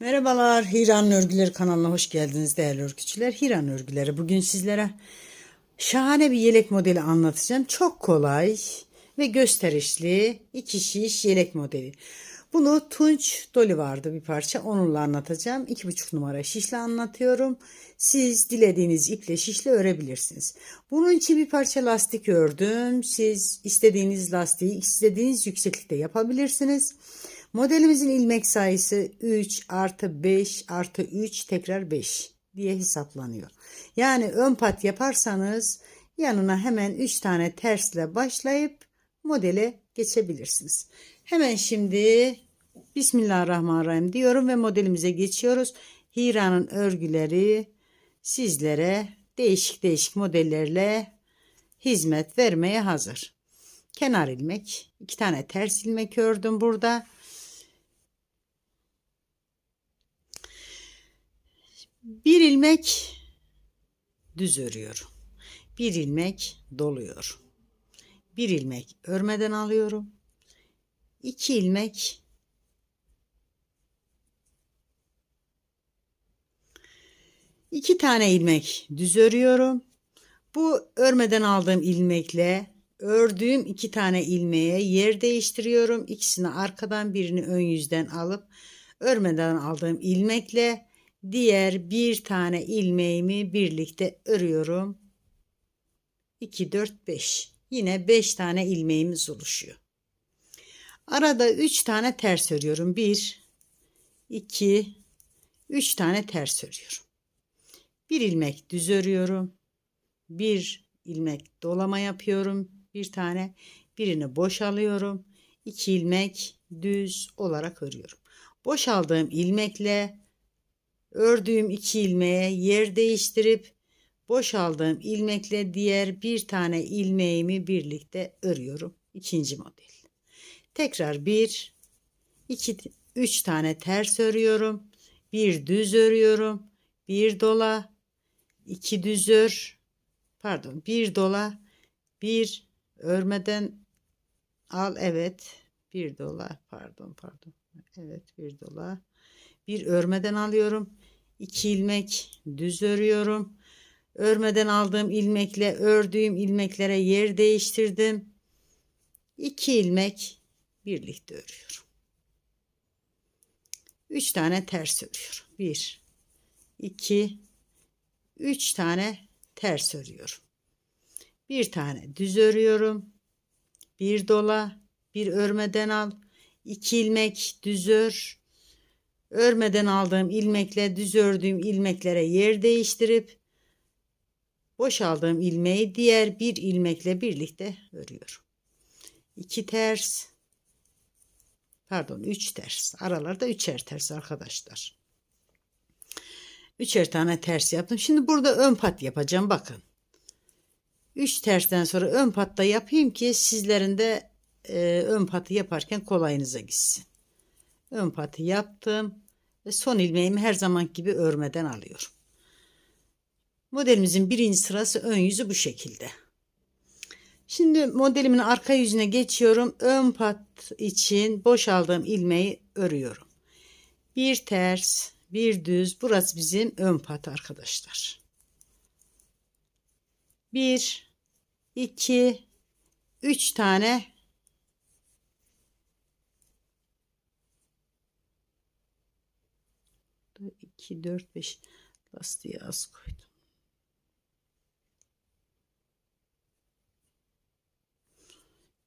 Merhabalar Hiran Örgüleri kanalına hoş geldiniz değerli örgücüler. Hiran Örgüleri bugün sizlere şahane bir yelek modeli anlatacağım. Çok kolay ve gösterişli iki şiş yelek modeli. Bunu Tunç Doli vardı bir parça onunla anlatacağım. İki buçuk numara şişle anlatıyorum. Siz dilediğiniz iple şişle örebilirsiniz. Bunun için bir parça lastik ördüm. Siz istediğiniz lastiği istediğiniz yükseklikte yapabilirsiniz. Modelimizin ilmek sayısı 3 artı 5 artı 3 tekrar 5 diye hesaplanıyor. Yani ön pat yaparsanız yanına hemen 3 tane tersle başlayıp modele geçebilirsiniz. Hemen şimdi Bismillahirrahmanirrahim diyorum ve modelimize geçiyoruz. Hira'nın örgüleri sizlere değişik değişik modellerle hizmet vermeye hazır. Kenar ilmek, iki tane ters ilmek ördüm burada. Bir ilmek düz örüyorum. Bir ilmek doluyorum. Bir ilmek örmeden alıyorum. İki ilmek iki tane ilmek düz örüyorum. Bu örmeden aldığım ilmekle ördüğüm iki tane ilmeğe yer değiştiriyorum. İkisini arkadan birini ön yüzden alıp örmeden aldığım ilmekle diğer bir tane ilmeğimi birlikte örüyorum. 2 4 5. Yine 5 tane ilmeğimiz oluşuyor. Arada 3 tane ters örüyorum. 1 2 3 tane ters örüyorum. Bir ilmek düz örüyorum. Bir ilmek dolama yapıyorum. Bir tane birini boşalıyorum. 2 ilmek düz olarak örüyorum. Boşaldığım ilmekle ördüğüm iki ilmeğe yer değiştirip boşaldığım ilmekle diğer bir tane ilmeğimi birlikte örüyorum. İkinci model. Tekrar bir, iki, üç tane ters örüyorum. Bir düz örüyorum. Bir dola, iki düz ör, pardon bir dola, bir örmeden al evet bir dola pardon pardon evet bir dola bir örmeden alıyorum 2 ilmek düz örüyorum. Örmeden aldığım ilmekle ördüğüm ilmeklere yer değiştirdim. 2 ilmek birlikte örüyorum. 3 tane ters örüyorum. 1 2 3 tane ters örüyorum. Bir tane düz örüyorum. Bir dola, bir örmeden al. 2 ilmek düz ör örmeden aldığım ilmekle düz ördüğüm ilmeklere yer değiştirip boşaldığım ilmeği diğer bir ilmekle birlikte örüyorum. 2 ters pardon 3 ters aralarda üçer ters arkadaşlar. Üçer tane ters yaptım. Şimdi burada ön pat yapacağım bakın. 3 tersten sonra ön patta yapayım ki sizlerin de e, ön patı yaparken kolayınıza gitsin. Ön patı yaptım ve son ilmeğimi her zaman gibi örmeden alıyorum. Modelimizin birinci sırası ön yüzü bu şekilde. Şimdi modelimin arka yüzüne geçiyorum. Ön pat için boşaldığım ilmeği örüyorum. Bir ters, bir düz. Burası bizim ön pat arkadaşlar. Bir, iki, üç tane 2, 4, 5 lastiği az koydum.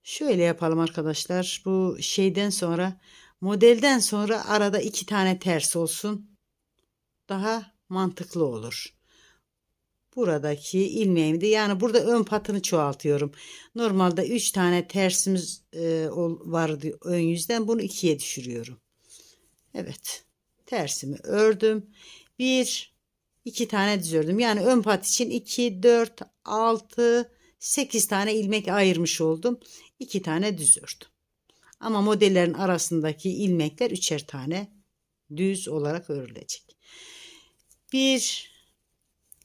Şöyle yapalım arkadaşlar. Bu şeyden sonra modelden sonra arada iki tane ters olsun. Daha mantıklı olur. Buradaki ilmeğimi de yani burada ön patını çoğaltıyorum. Normalde 3 tane tersimiz e, vardı ön yüzden bunu ikiye düşürüyorum. Evet tersimi ördüm. Bir, iki tane düz ördüm. Yani ön pat için 2, 4, 6, 8 tane ilmek ayırmış oldum. 2 tane düz ördüm. Ama modellerin arasındaki ilmekler üçer tane düz olarak örülecek. 1,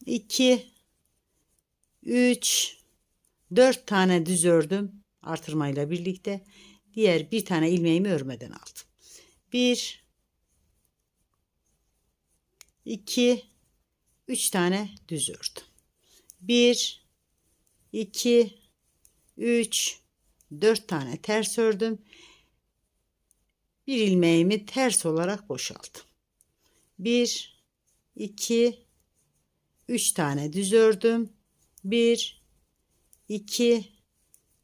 2, 3, 4 tane düz ördüm artırmayla birlikte. Diğer bir tane ilmeğimi örmeden aldım. 1, 2 3 tane düz ördüm. 1 2 3 4 tane ters ördüm. Bir ilmeğimi ters olarak boşalttım. 1 2 3 tane düz ördüm. 1 2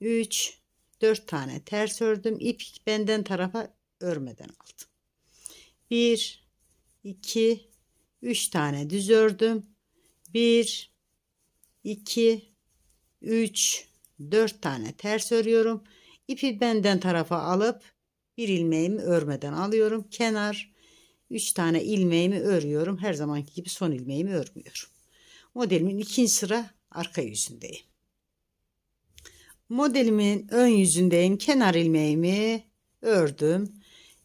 3 4 tane ters ördüm. İp benden tarafa örmeden aldım. 1 2 3 tane düz ördüm. 1 2 3 4 tane ters örüyorum. İpi benden tarafa alıp bir ilmeğimi örmeden alıyorum. Kenar 3 tane ilmeğimi örüyorum. Her zamanki gibi son ilmeğimi örmüyorum. Modelimin ikinci sıra arka yüzündeyim. Modelimin ön yüzündeyim. Kenar ilmeğimi ördüm.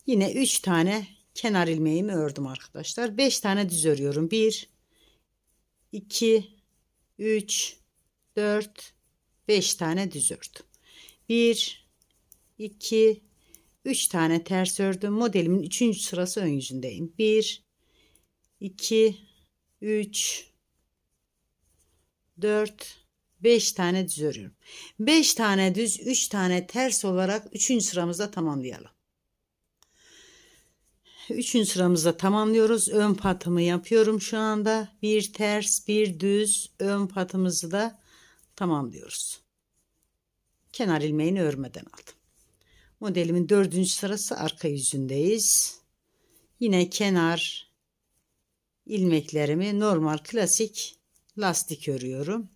Yine 3 tane kenar ilmeğimi ördüm arkadaşlar. 5 tane düz örüyorum. 1 2 3 4 5 tane düz ördüm. 1 2 3 tane ters ördüm. Modelimin 3. sırası ön yüzündeyim. 1 2 3 4 5 tane düz örüyorum. 5 tane düz, 3 tane ters olarak 3. sıramızda tamamlayalım. 3. sıramızda tamamlıyoruz. Ön patımı yapıyorum şu anda. Bir ters, bir düz ön patımızı da tamamlıyoruz. Kenar ilmeğini örmeden aldım. Modelimin 4. sırası arka yüzündeyiz. Yine kenar ilmeklerimi normal klasik lastik örüyorum.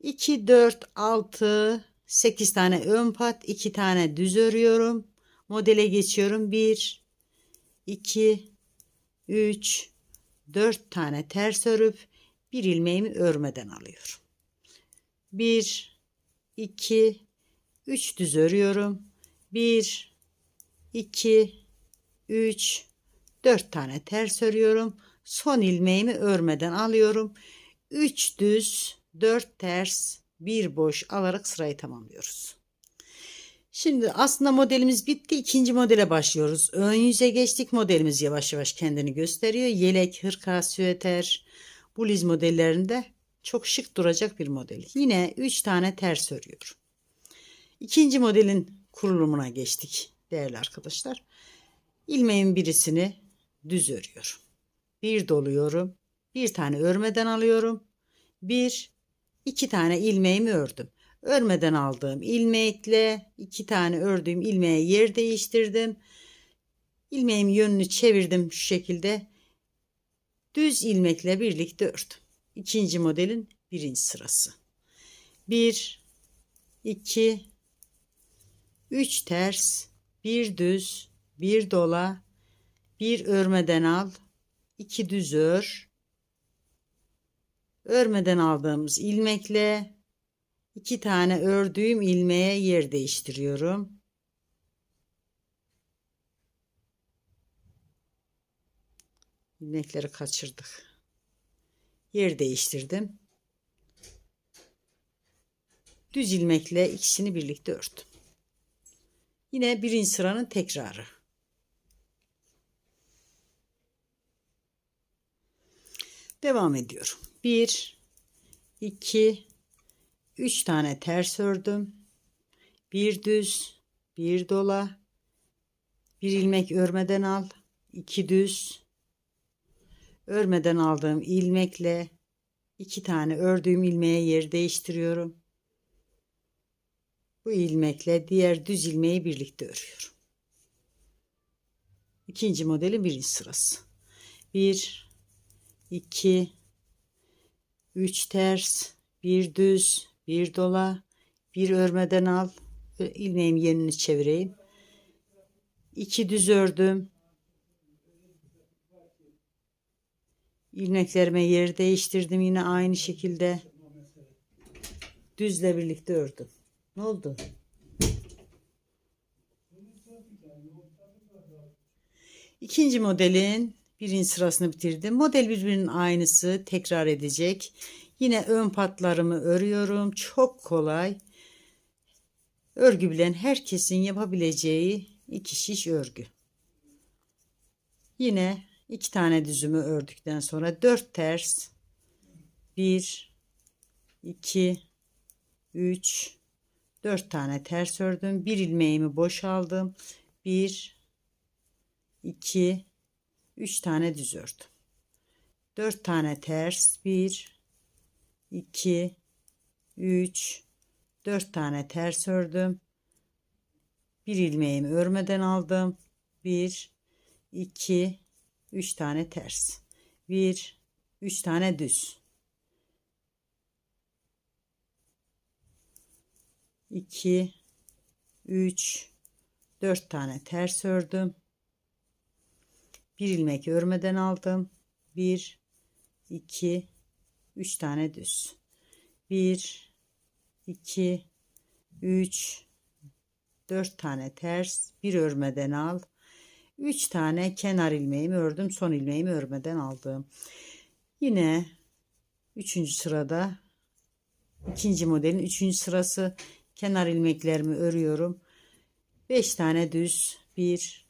İki, dört, altı, sekiz tane ön pat, iki tane düz örüyorum. Modele geçiyorum. Bir, iki, üç, dört tane ters örüp bir ilmeğimi örmeden alıyorum. Bir, iki, üç düz örüyorum. Bir, iki, üç, dört tane ters örüyorum. Son ilmeğimi örmeden alıyorum. Üç düz, dört ters, bir boş alarak sırayı tamamlıyoruz. Şimdi aslında modelimiz bitti. İkinci modele başlıyoruz. Ön yüze geçtik. Modelimiz yavaş yavaş kendini gösteriyor. Yelek, hırka, süeter, buliz modellerinde çok şık duracak bir model. Yine 3 tane ters örüyorum. İkinci modelin kurulumuna geçtik değerli arkadaşlar. İlmeğin birisini düz örüyorum. Bir doluyorum. Bir tane örmeden alıyorum. Bir, iki tane ilmeğimi ördüm. Örmeden aldığım ilmekle iki tane ördüğüm ilmeğe yer değiştirdim. İlmeğin yönünü çevirdim şu şekilde. Düz ilmekle birlikte ördüm. İkinci modelin birinci sırası. Bir, iki, üç ters, bir düz, bir dola, bir örmeden al, iki düz ör. Örmeden aldığımız ilmekle iki tane ördüğüm ilmeğe yer değiştiriyorum. İlmekleri kaçırdık. Yer değiştirdim. Düz ilmekle ikisini birlikte ördüm. Yine birinci sıranın tekrarı. Devam ediyorum. 1 2 3 tane ters ördüm. Bir düz, bir dola, bir ilmek örmeden al, iki düz, örmeden aldığım ilmekle iki tane ördüğüm ilmeğe yer değiştiriyorum. Bu ilmekle diğer düz ilmeği birlikte örüyorum. İkinci modelin birinci sırası. 1 2 3 ters, bir düz, bir dola, bir örmeden al. ilmeğim yerini çevireyim. 2 düz ördüm. ilmeklerime yer değiştirdim yine aynı şekilde. Düzle birlikte ördüm. Ne oldu? İkinci modelin birinci sırasını bitirdim. Model birbirinin aynısı tekrar edecek. Yine ön patlarımı örüyorum. Çok kolay. Örgü bilen herkesin yapabileceği iki şiş örgü. Yine iki tane düzümü ördükten sonra dört ters bir iki üç dört tane ters ördüm. Bir ilmeğimi boşaldım. Bir iki üç tane düz ördüm. Dört tane ters bir iki üç dört tane ters ördüm. Bir ilmeğimi örmeden aldım. Bir 2 3 tane ters. 1 3 tane düz. 2 3 4 tane ters ördüm. Bir ilmek örmeden aldım. 1 2 3 tane düz. 1 2 3 4 tane ters, bir örmeden al. 3 tane kenar ilmeğimi ördüm. Son ilmeğimi örmeden aldım. Yine 3. sırada ikinci modelin 3. sırası kenar ilmeklerimi örüyorum. 5 tane düz 1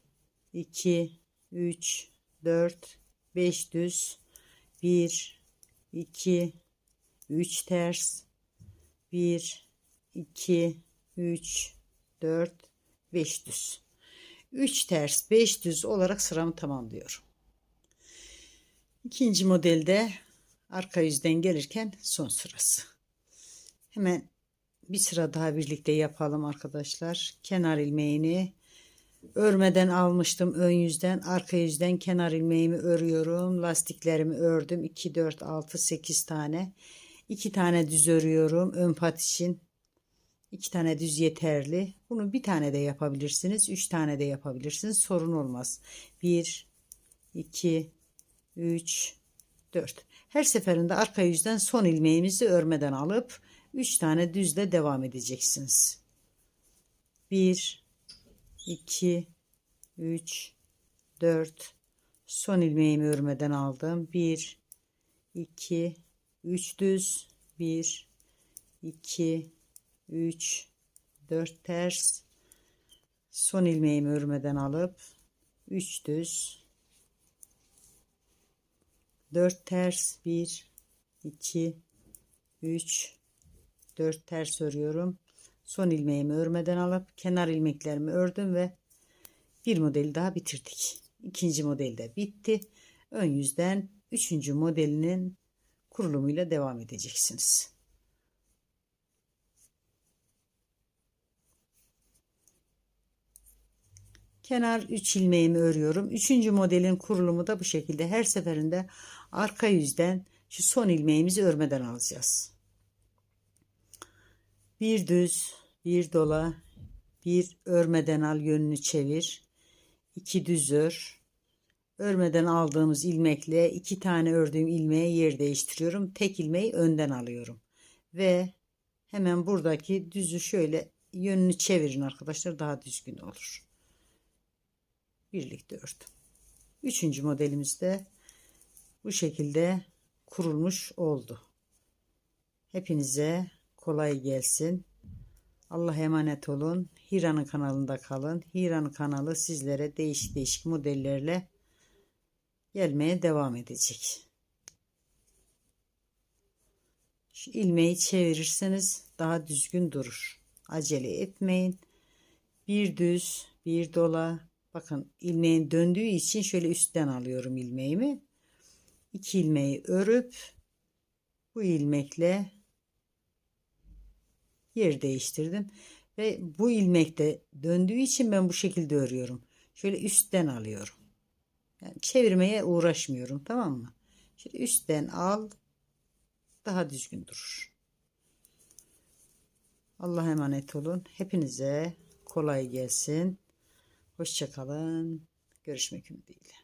2 3 4 5 düz 1 2 3 ters 1 2 3 4 5 düz 3 ters 5 düz olarak sıramı tamamlıyorum. İkinci modelde arka yüzden gelirken son sırası. Hemen bir sıra daha birlikte yapalım arkadaşlar. Kenar ilmeğini örmeden almıştım ön yüzden arka yüzden kenar ilmeğimi örüyorum. Lastiklerimi ördüm. 2 4 6 8 tane. 2 tane düz örüyorum ön pat için. 2 tane düz yeterli. Bunu bir tane de yapabilirsiniz. 3 tane de yapabilirsiniz. Sorun olmaz. 1 2 3 4 Her seferinde arka yüzden son ilmeğimizi örmeden alıp 3 tane düzle devam edeceksiniz. 1 2 3 4 son ilmeğimi örmeden aldım. 1 2 3 düz. 1 2 3 4 ters. Son ilmeğimi örmeden alıp 3 düz. 4 ters. 1 2 3 4 ters örüyorum son ilmeğimi örmeden alıp kenar ilmeklerimi ördüm ve bir modeli daha bitirdik ikinci model de bitti ön yüzden üçüncü modelinin kurulumuyla devam edeceksiniz. kenar 3 ilmeğimi örüyorum. Üçüncü modelin kurulumu da bu şekilde. Her seferinde arka yüzden şu son ilmeğimizi örmeden alacağız. Bir düz, bir dola, bir örmeden al yönünü çevir. iki düz ör. Örmeden aldığımız ilmekle iki tane ördüğüm ilmeğe yer değiştiriyorum. Tek ilmeği önden alıyorum. Ve hemen buradaki düzü şöyle yönünü çevirin arkadaşlar daha düzgün olur birlikte ördüm. Üçüncü modelimiz de bu şekilde kurulmuş oldu. Hepinize kolay gelsin. Allah emanet olun. Hira'nın kanalında kalın. Hira'nın kanalı sizlere değişik değişik modellerle gelmeye devam edecek. Şu ilmeği çevirirseniz daha düzgün durur. Acele etmeyin. Bir düz, bir dola, Bakın ilmeğin döndüğü için şöyle üstten alıyorum ilmeğimi. İki ilmeği örüp bu ilmekle yer değiştirdim. Ve bu ilmek de döndüğü için ben bu şekilde örüyorum. Şöyle üstten alıyorum. Yani çevirmeye uğraşmıyorum tamam mı? Şöyle üstten al daha düzgün durur. Allah emanet olun. Hepinize kolay gelsin. Hoşçakalın. Görüşmek ümidiyle.